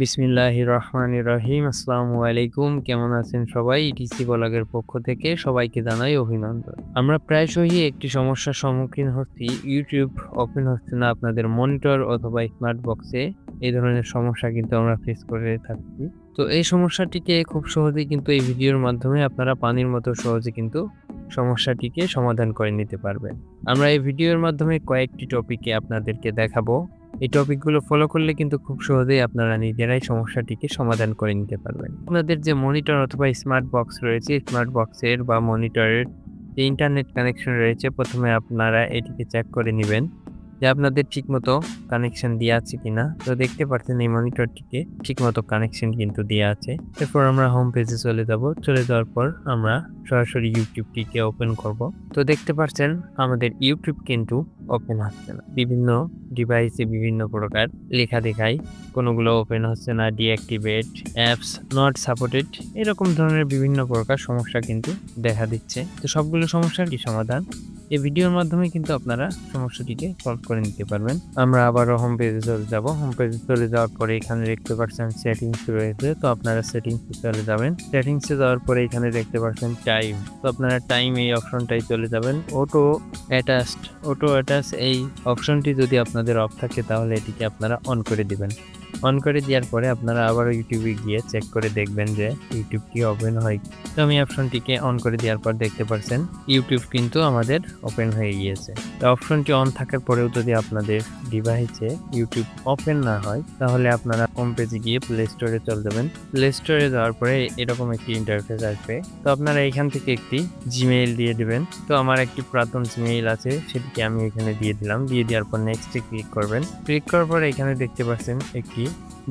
বিসমিল্লাহ রহমান রহিম। আসসালামু আলাইকুম। কেমন আছেন সবাই? ইটিসি বলাগের পক্ষ থেকে সবাইকে জানাই অভিনন্দন। আমরা প্রায়শই একটি সমস্যার সম্মুখীন হচ্ছি। ইউটিউব ওপেন হচ্ছে না আপনাদের মনিটর অথবা স্মার্ট বক্সে এই ধরনের সমস্যা কিন্তু আমরা ফেস করে থাকছি। তো এই সমস্যাটিকে খুব সহজেই কিন্তু এই ভিডিওর মাধ্যমে আপনারা পানির মতো সহজে কিন্তু সমস্যাটিকে সমাধান করে নিতে পারবেন। আমরা এই ভিডিওর মাধ্যমে কয়েকটি টপিকে আপনাদেরকে দেখাবো। এই টপিকগুলো ফলো করলে কিন্তু খুব সহজেই আপনারা নিজেরাই সমস্যাটিকে সমাধান করে নিতে পারবেন। আপনাদের যে মনিটর অথবা স্মার্ট বক্স রয়েছে স্মার্ট বক্সের বা মনিটরের যে ইন্টারনেট কানেকশন রয়েছে, প্রথমে আপনারা এটিকে চেক করে নেবেন যে আপনাদের ঠিকমতো কানেকশন দেওয়া আছে কিনা। তো দেখতে পাচ্ছেন এই মনিটরটিকে ঠিকমতো কানেকশন কিন্তু দেওয়া আছে। এরপর আমরা হোম পেজে চলে যাব। চলে যাওয়ার পর আমরা সরাসরি ইউটিউবটিকে ওপেন করব। তো দেখতে পাচ্ছেন, আমাদের ইউটিউব কিন্তু ওপেন হচ্ছে না। বিভিন্ন ডিভাইসে বিভিন্ন প্রকার লেখা দেখায় কোনোগুলো ওপেন হচ্ছে না ডিঅ্যাক্টিভেট অ্যাপস নট সাপোর্টেড এরকম ধরনের বিভিন্ন প্রকার সমস্যা কিন্তু দেখা দিচ্ছে। তো সবগুলো সমস্যার কি সমাধান? এই ভিডিওর মাধ্যমে কিন্তু আপনারা সমস্যাটিকে সলভ করে নিতে পারবেন। আমরা আবারও হোম পেজে চলে যাব। হোম পেজে চলে যাওয়ার পরে এখানে দেখতে পাচ্ছেন সেটিংস রয়েছে। তো আপনারা সেটিংসে চলে যাবেন। সেটিংসে যাওয়ার পরে এখানে দেখতে পাচ্ছেন টাইম তো আপনারা টাইম এই অপশনটাই চলে যাবেন। অটো অ্যাটাচড অটো অ্যাটাচ এই অপশনটি যদি আপনাদের অফ থাকে, তাহলে এটিকে আপনারা অন করে দিবেন। অন করে দেওয়ার পরে আপনারা আবার ইউটিউবে গিয়ে চেক করে দেখবেন যে ইউটিউব কি ওপেন হয় তো আমি অপশনটিকে অন করে দেওয়ার পর দেখতে পাচ্ছেন ইউটিউব কিন্তু আমাদের ওপেন হয়ে গিয়েছে। তো অপশনটি অন থাকার পরেও যদি আপনাদের ডিভাইসে ইউটিউব ওপেন না হয়, তাহলে আপনারা হোম পেজে গিয়ে প্লে স্টোরে চলে যাবেন। প্লে স্টোরে যাওয়ার পরে এরকম একটি ইন্টারফেস আসবে। তো আপনারা এখান থেকে একটি জিমেইল দিয়ে দিবেন। তো আমার একটি পুরাতন জিমেইল আছে, সেটিকে আমি এখানে দিয়ে দিলাম। দিয়ে দেওয়ার পর নেক্সটে ক্লিক করবেন। ক্লিক করার পর এখানে দেখতে পাচ্ছেন একটি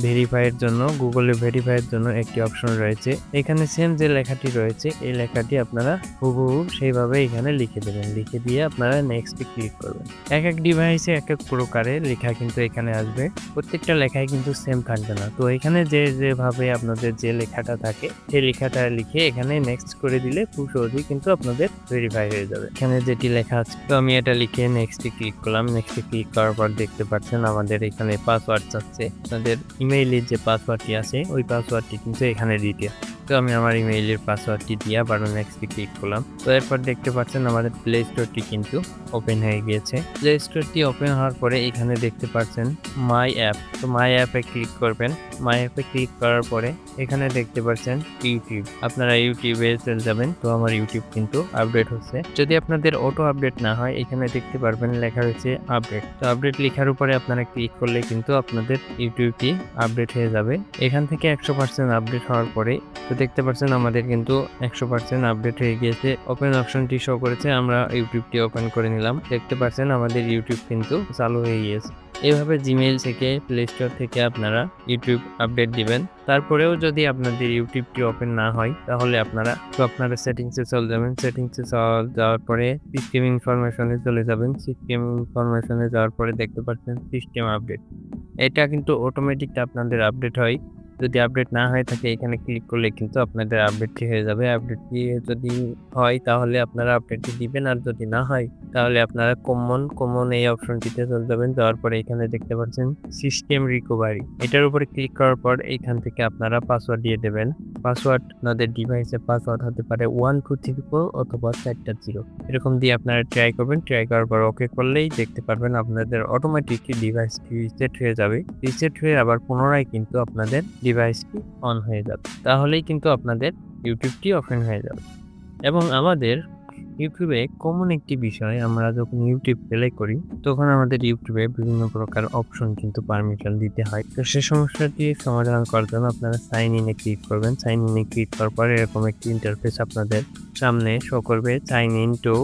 ভেরিফাইয়ের জন্য গুগলে ভেরিফাইয়ের জন্য একটি অপশন রয়েছে। এখানে সেম যে লেখাটি রয়েছে, এই লেখাটি আপনারা হুবহু সেইভাবে এখানে লিখে দেবেন। লিখে দিয়ে আপনারা নেক্সটে ক্লিক করবেন। এক এক ডিভাইসে এক এক প্রকারের লেখা কিন্তু এখানে আসবে। প্রত্যেকটা লেখায় কিন্তু সেম থাকবে না। তো এখানে যে যেভাবে আপনাদের যে লেখাটা থাকে, সেই লেখাটা লিখে এখানে নেক্সট করে দিলে খুব সহজেই কিন্তু আপনাদের ভেরিফাই হয়ে যাবে। এখানে যেটি লেখা আছে, তো আমি এটা লিখে নেক্সটে ক্লিক করলাম। নেক্সটে ক্লিক করার পর দেখতে পাচ্ছেন আমাদের এখানে পাসওয়ার্ড চাচ্ছে আপনাদের ইমেইলের যে পাসওয়ার্ডটি আছে ওই পাসওয়ার্ডটি কিন্তু এখানে দিতে। তো আমি আমার ইমেইলের পাসওয়ার্ডটি দিয়ে আবার নেক্সটে ক্লিক করলাম। তো এরপর দেখতে পাচ্ছেন আমাদের প্লে স্টোরটি কিন্তু ওপেন হয়ে গিয়েছে। প্লে স্টোরটি ওপেন হওয়ার পরে এখানে দেখতে পাচ্ছেন মাই অ্যাপ তো মাই অ্যাপে ক্লিক করবেন। মাই অ্যাপে ক্লিক করার পরে এখানে দেখতে পাচ্ছেন ইউটিউব আপনারা ইউটিউবে চলে যাবেন। তো আমার ইউটিউব কিন্তু আপডেট হচ্ছে। যদি আপনাদের অটো আপডেট না হয়, এখানে দেখতে পারবেন লেখা রয়েছে আপডেট তো আপডেট লেখার উপরে আপনারা ক্লিক করলে কিন্তু আপনাদের ইউটিউবটি আপডেট হয়ে যাবে। এখান থেকে একশো পার্সেন্ট আপডেট হওয়ার পরে তো দেখতে পাচ্ছেন আমাদের কিন্তু একশো পার্সেন্ট আপডেট হয়ে গিয়েছে। ওপেন অপশনটি শো করেছে, আমরা ইউটিউবটি ওপেন করে নিলাম। দেখতে পাচ্ছেন আমাদের ইউটিউব কিন্তু চালু হয়ে গিয়েছে। এভাবে জিমেইল থেকে প্লে স্টোর থেকে আপনারা ইউটিউব আপডেট দিবেন। তারপরেও যদি আপনাদের ইউটিউবটি ওপেন না হয়, তাহলে আপনারা তো আপনারা সেটিংসে চলে যাবেন। সেটিংসে যাওয়ার পরে সিস্টেম ইনফরমেশনে চলে যাবেন। সিস্টেম ইনফরমেশনে যাওয়ার পরে দেখতে পাচ্ছেন সিস্টেম আপডেট এটা কিন্তু অটোমেটিক আপনাদের আপডেট হয়। যদি আপডেট না হয়ে থাকে, এখানে ক্লিক করলে কিন্তু আপনাদের আপডেটটি হয়ে যাবে। আপডেটটি যদি হয়, তাহলে আপনারা আপডেটটি দিবেন। আর যদি না হয়, তাহলে আপনারা কমন কমন এই অপশনটিতে চলে যাবেন। যাওয়ার পরে এখানে দেখতে পাচ্ছেন সিস্টেম রিকভারি এটার উপরে ক্লিক করার পর এইখান থেকে আপনারা পাসওয়ার্ড দিয়ে দেবেন। পাসওয়ার্ড আপনাদের ডিভাইসে পাসওয়ার্ড হতে পারে ওয়ান টু থ্রি ফোর অথবা চারটা জিরো এরকম দিয়ে আপনারা ট্রাই করবেন। ট্রাই করার পর ওকে করলেই দেখতে পারবেন আপনাদের অটোমেটিক ডিভাইসটি রিসেট হয়ে যাবে। রিসেট হয়ে আবার পুনরায় কিন্তু আপনাদের ডিভাইসটি অন হয়ে যাবে। তাহলেই কিন্তু আপনাদের ইউটিউবটি ওপেন হয়ে যাবে। এবং আমাদের ইউটিউবে কমন একটি বিষয় আমরা যখন ইউটিউব প্লে করি, তখন আমাদের ইউটিউবে বিভিন্ন প্রকার অপশন কিন্তু পারমিশন দিতে হয়। তো সে সমস্যাটি সমাধান করার জন্য আপনারা সাইন ইনে ক্লিক করবেন। সাইন ইনে ক্লিক করার পরে এরকম একটি ইন্টারফেস আপনাদের সামনে শো করবে। সাইন ইন টু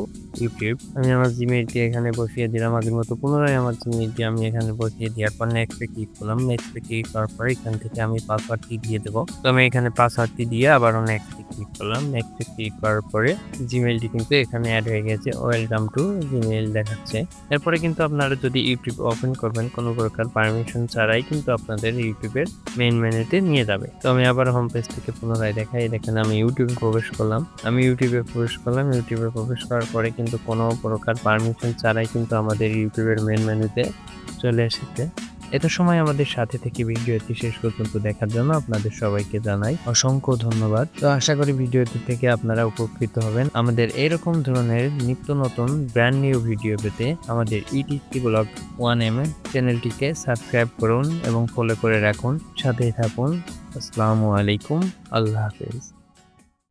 ইউটিউব আমি আমার জিমেইলটি এখানে বসিয়ে দিলাম। আগের মতো পুনরায় আমার জিমেইলটি আমি এখানে বসিয়ে দেওয়ার পর নেক্সটে ক্লিক করলাম। নেক্সটে ক্লিক করার পর এখান থেকে আমি পাসওয়ার্ডটি দিয়ে দেবো। তো আমি এখানে পাসওয়ার্ডটি দিয়ে আবারও নেক্সটে ক্লিক করলাম নেক্সটে ক্লিক করার পরে জিমেইলটি কিন্তু এখানে অ্যাড হয়ে গেছে। ওয়েলকাম টু জিমেইল দেখাচ্ছে। এরপরে কিন্তু আপনারা যদি ইউটিউব ওপেন করবেন, কোনো প্রকার পারমিশন ছাড়াই কিন্তু আপনাদের ইউটিউবের মেইন মেনুতে নিয়ে যাবে। তো আমি আবার হোম পেজ থেকে পুনরায় দেখাই। দেখেন, আমি ইউটিউবে প্রবেশ করলাম। আমি ইউটিউবে প্রবেশ করলাম। ইউটিউবে প্রবেশ করার পরে কিন্তু কোনো প্রকার পারমিশন ছাড়াই কিন্তু আমাদের ইউটিউবের মেন মেনুতে চলে এসেছে। এত সময় আমাদের সাথে থেকে ভিডিওটি শেষ পর্যন্ত দেখার জন্য আপনাদের সবাইকে জানাই অসংখ্য ধন্যবাদ। তো আশা করি ভিডিওটি থেকে আপনারা উপকৃত হবেন। আমাদের এরকম ধরনের নিত্য নতুন ব্র্যান্ড নিউ ভিডিও পেতে আমাদের ইটিসি ব্লগ ওয়ান এম চ্যানেলটিকে সাবস্ক্রাইব করুন এবং ফলো করে রাখুন। সাথেই থাকুন। আসসালামু আলাইকুম। আল্লাহ হাফেজ।